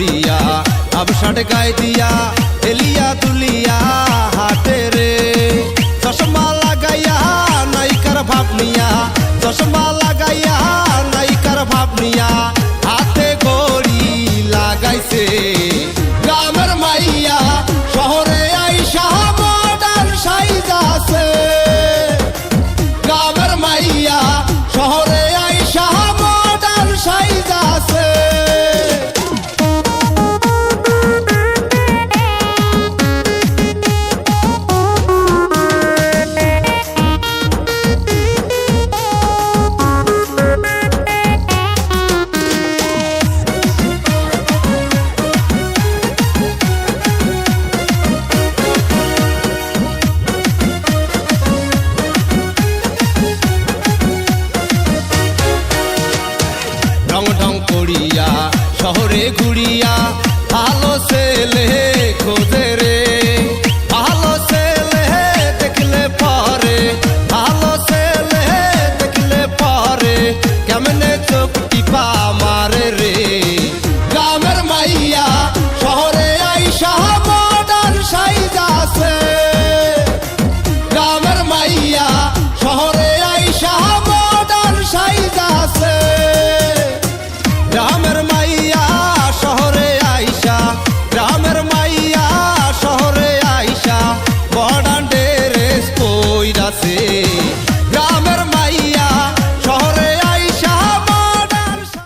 উড়িয়া আবসাট গায়ে দিয়া এলিয়া তুলিয়া হাতে রে। ঢং ঢং করিয়া শহরে ঘুরিয়া ভালো ছেলে। গ্রামের মাইয়া শহরে আইসা বর্ডান ডেরেস কইরাছে।